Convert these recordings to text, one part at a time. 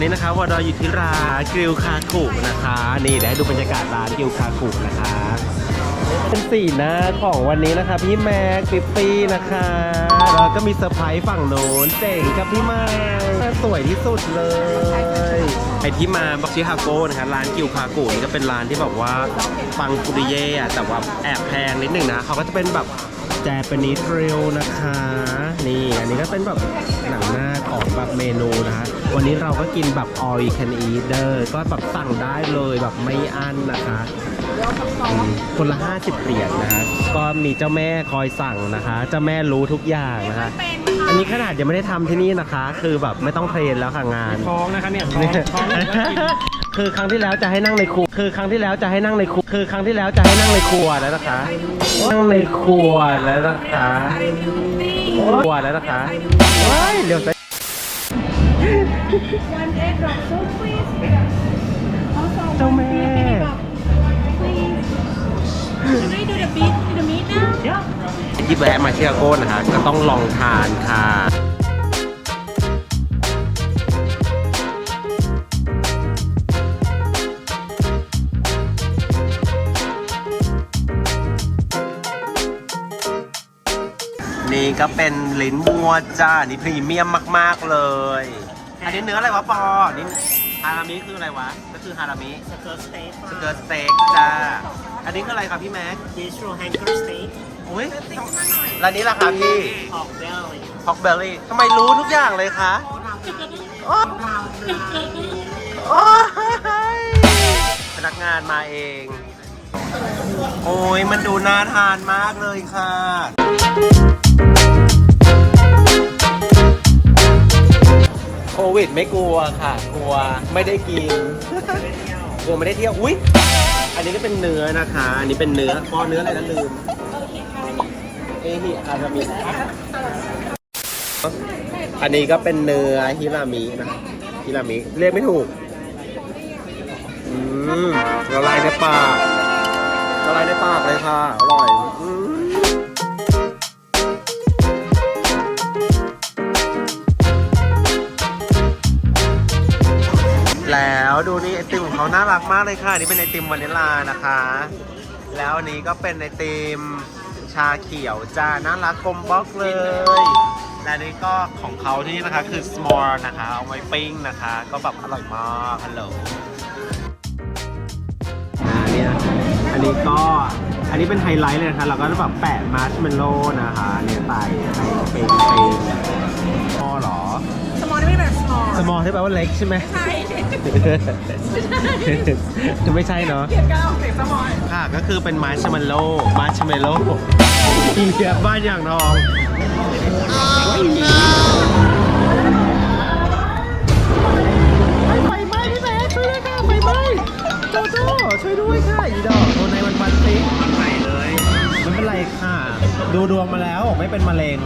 วอดออยู่ที่ร้านกริลคาคุนะคะ นี่เดี๋ยวให้ดูบรรยากาศร้านกริลคาคุนะคะ เป็นสีหน้าของวันนี้นะคะ พี่แม็กปิ๊ปปี้นะคะแล้วก็มีเซอร์ไพรส์ฝั่งโน้นเจ๋งกับพี่แม็กสวยที่สุดเลยไอที่มาบอกชิคาโกนะคะร้านกิวคากุนี่ก็เป็นร้านที่แบบว่าปังปุริเย่แต่ว่าแอบแพงนิดหนึ่งนะเขาก็จะเป็นแบบ แจเปนิสเรลนะคะ นี่อันนี้ก็เป็นแบบหนังหน้าของแบบเมนูนะคะ วันนี้เราก็กินแบบ all you can eat เดอร์ก็แบบสั่งได้เลยแบบไม่อั้นนะคะ คนละ 50 เหรียญนะฮะก็มีเจ้าแม่คอยสั่งนะคะ เจ้าแม่รู้ทุกอย่างนะคะ อันนี้ขนาดยังไม่ได้ทำที่นี่นะคะ คือแบบไม่ต้องเทรนแล้วค่ะงาน ท้องนะคะเนี่ยท้องท้องแล้วกิน คือครั้งที่แล้วจะให้นั่งในครัวคือครั้งที่แล้วจะให้นั่งในครัวคือครั้งที่แล้วจะให้นั่งในครัวแล้วนะคะนั่งในครัวแล้วนะคะครัวแล้วนะคะว้ายเร็วไป One egg drop soup, please. Also, Tao one mẹ. egg drop, please. Should I do the meat, the meat now? ที่แวะมาเชียโก้นะคะก็ต้องลองทานค่ะ นี่ก็เป็นลิ้นวัวจ้า นี่พรีเมียมมาก ๆ เลย อันนี้เนื้ออะไรวะปอนี่ฮารามิคืออะไรวะ ก็คือฮารามิสเกิร์ตสเต็กสเกิร์ตสเต็กจ้า อันนี้คืออะไรครับพี่แม็กดิชโรแฮงเกอร์สเต็กอุ้ยร้านนี้ราคาพี่ออกเบลฮอกเบลลี่ทำไมรู้ทุกอย่างเลยคะโอ้โอ้ยพนักงานมาเอง โอ้ยมันดูน่าทานมากเลยค่ะ โควิดไม่กลัวค่ะ กลัวไม่ได้กินกลัวไม่ได้เที่ยว อุ้ยอันนี้ก็เป็นเนื้อนะคะ อันนี้เป็นเนื้อปอเนื้ออะไรนะลืม เอฮิอารามิอันนี้ก็เป็นเนื้อฮิรามินะฮิรามิเรียกไม่ถูก อืมละลายในปากละลายในปากเลยค่ะ อร่อย อืม แล้วดูนี่ไอติมของเขาน่ารักมากเลยค่ะ นี่เป็นไอติมวานิลลานะคะ แล้วอันนี้ก็เป็นไอติมชาเขียวจ้าน่ารักกลมบล็อกเลย และนี่ก็ของเขาที่นี่นะคะคือ small นะคะ เอาไว้ปิ้งนะคะ ก็แบบอร่อยมากฮัลโหลอ่าเนี่ยอันนี้ก็อันนี้เป็นไฮไลท์เลยนะคะ เราก็จะแบบแปะมาร์ชเมลโล่นะคะเนี่ยใส่ให้เป็นเป็นพอหรอ Small ไม่แบบ small. small ที่แปลว่าเล็กใช่ไหม ใช่จะไม่ใช่เนาะ เกลียดการออกเสียง small ค่ะก็คือเป็นมาร์ชเมลโล่มาร์ชเมลโล่เฮียบ้านอย่างทอง ดูดวงมาแล้วไม่เป็นมะเร็ง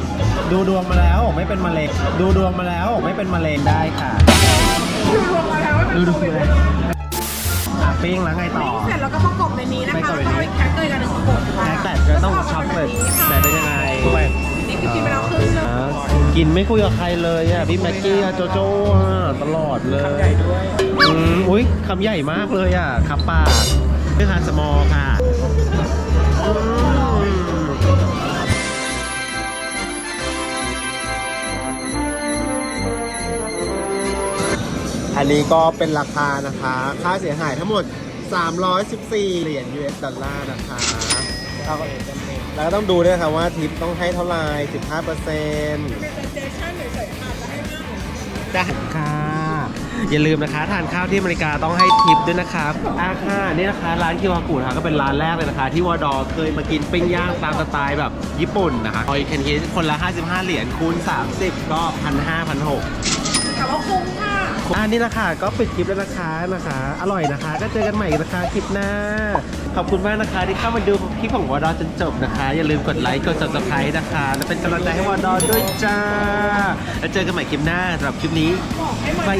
ดูดวงมาแล้วไม่เป็นมะเร็ง ดูดวงมาแล้วไม่เป็นมะเร็งได้ค่ะ ดูรวมมาแล้วว่าดูดวงมาแล้วอะปิ้งแล้วไงต่อ เสร็จแล้วก็ประกบในนี้นะไม่คะกดแล้วในก็นี้ไปแพ็คเลยกันในประกบค่ะแม็กแต่ก็ต้องช็อกเลยแต่เป็นยังไงนี่คือกินไปแล้วครึ่งนึงอ่ากินไม่คุยกับใครเลยอะพี่แม็กกี้อะโจโจ้อะตลอดเลยคำใหญ่ด้วยอืมอุ้ยคำใหญ่มากเลยอะครับปากนี่ค่ะสมอลค่ะ นนี้ก็เป็นราคานะคะ ค่าเสียหายทั้งหมด 314 เหรียญ US ดอลลาร์นะคะแล้วก็แล้วก็ต้องดูด้วยค่ะว่าทิปต้องให้เท่าไหร่15เปอร์เซ็นต์จ้ะค่ะ อย่าลืมนะคะ ทานข้าวที่อเมริกาต้องให้ทิปด้วยนะครับอ่าค่ะนี่นะคะ ร้านคิวากุนะคะก็เป็นร้านแรกเลยนะคะ ที่วอดอเคยมากินปิ้งย่างตามสไตล์แบบญี่ปุ่นนะคะออยแคนคิคนละ 55 เหรียญคูณ 30 ก็ 1,500 1,600แต่ว่าคุ้มค่ะ อันนี้ละค่ะก็ปิดคลิปแล้วนะคะนะคะ อร่อยนะคะ ก็เจอกันใหม่นะคะคลิปหน้า ขอบคุณมากนะคะที่เข้ามาดูคลิปของวอดอจนจบนะคะ อย่าลืมกดไลค์กด subscribe นะคะ และเป็นกำลังใจให้วอดอด้วยจ้า แล้วเจอกันใหม่คลิปหน้าสำหรับคลิปนี้บาย